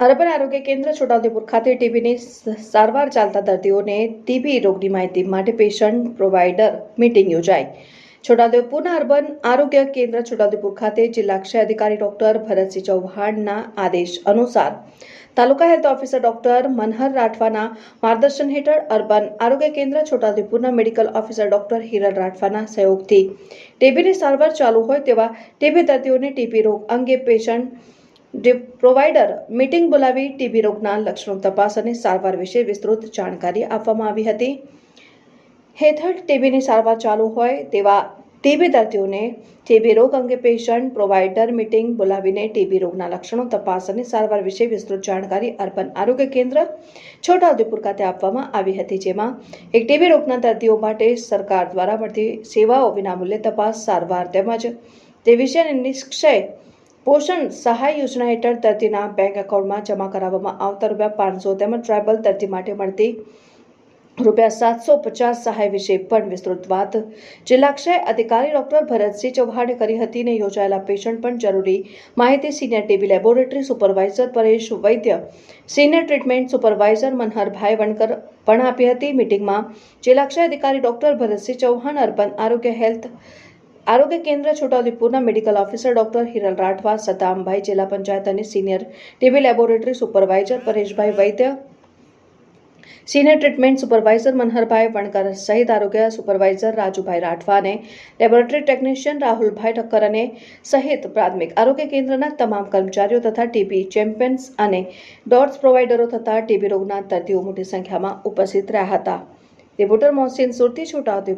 Urban આરોગ્ય કેન્દ્ર છોટાઉદેપુર ખાતે ટીબીની સારવાર ચાલતા દર્દીઓને ટીબી રોગની માહિતી માટે પેશન્ટ પ્રોવાઈડર મીટિંગ યોજાઈ. છોટાઉદેપુરના અર્બન આરોગ્ય કેન્દ્ર છોટાઉદેપુર ખાતે જિલ્લા ક્ષય અધિકારી ડોક્ટર ભરતસિંહ ચૌહાણના આદેશ અનુસાર taluka health officer doctor Manhar રાઠવાના માર્ગદર્શન હેઠળ અર્બન આરોગ્ય કેન્દ્ર છોટાઉદેપુરના મેડિકલ ઓફિસર ડોક્ટર હિરલ રાઠવાના સહયોગથી ટીબીની સારવાર ચાલુ હોય તેવા ટીબી દર્દીઓને ટીબી રોગ અંગે પેશન્ટ પ્રોવાઈડર મીટિંગ બોલાવી ટીબી રોગના લક્ષણો તપાસ અને સારવાર વિશે વિસ્તૃત જાણકારી આપવામાં આવી હતી. હેઠળ ટીબીની સારવાર ચાલુ હોય તેવા ટીબી દર્દીઓને ટીબી રોગ અંગે પેશન્ટ પ્રોવાઇડર મીટિંગ બોલાવીને ટીબી રોગના લક્ષણો તપાસ અને સારવાર વિશે વિસ્તૃત જાણકારી અર્બન આરોગ્ય કેન્દ્ર છોટાઉદેપુર ખાતે આપવામાં આવી હતી, જેમાં એક ટીબી રોગના દર્દીઓ માટે સરકાર દ્વારા મળતી સેવાઓ વિનામૂલ્યે તપાસ, સારવાર તેમજ તે વિશેની નિષ્ક્ષય પોષણ સહાય યોજના હેઠળ દર્દીના બેંક એકાઉન્ટમાં જમા કરાવવામાં આવતા રૂપિયા પાંચસો તેમજ ટ્રાયબલ દર્દી માટે મળતી રૂપિયા સાતસો પચાસ સહાય વિશે પણ વિસ્તૃત વાત. જિલ્લા ક્ષય અધિકારી ડોક્ટર ભરતસિંહ ચૌહાણે કરી હતી ને યોજાયેલા પેશન્ટ પણ જરૂરી માહિતી senior TB laboratory supervisor Paresh Vaidya senior treatment supervisor Manharbhai Vankar પણ આપી હતી. મીટિંગમાં જિલ્લા ક્ષય અધિકારી ડોક્ટર ભરતસિંહ ચૌહાણ અર્બન આરોગ્ય હેલ્થ આરોગ્ય કેન્દ્ર છોટાઉદેપુરના medical officer doctor Hiral Rathva Sadambhai જિલ્લા પંચાયત અને senior TB laboratory supervisor Pareshbhai Vaidya, senior treatment supervisor Manharbhai Vankar સહિત આરોગ્ય સુપરવાઇઝર રાજુભાઈ રાઠવા અને લેબોરેટરી ટેકનિશિયન રાહુલભાઈ ઠક્કર અને સહિત પ્રાથમિક આરોગ્ય કેન્દ્રના તમામ કર્મચારીઓ તથા ટીબી ચેમ્પિયન્સ અને ડોટ્સ પ્રોવાઇડરો તથા ટીબી રોગના દર્દીઓ મોટી સંખ્યામાં ઉપસ્થિત રહ્યા હતા. રિપોર્ટર મોહસિન સુરતી, છોટાઉદેપુર.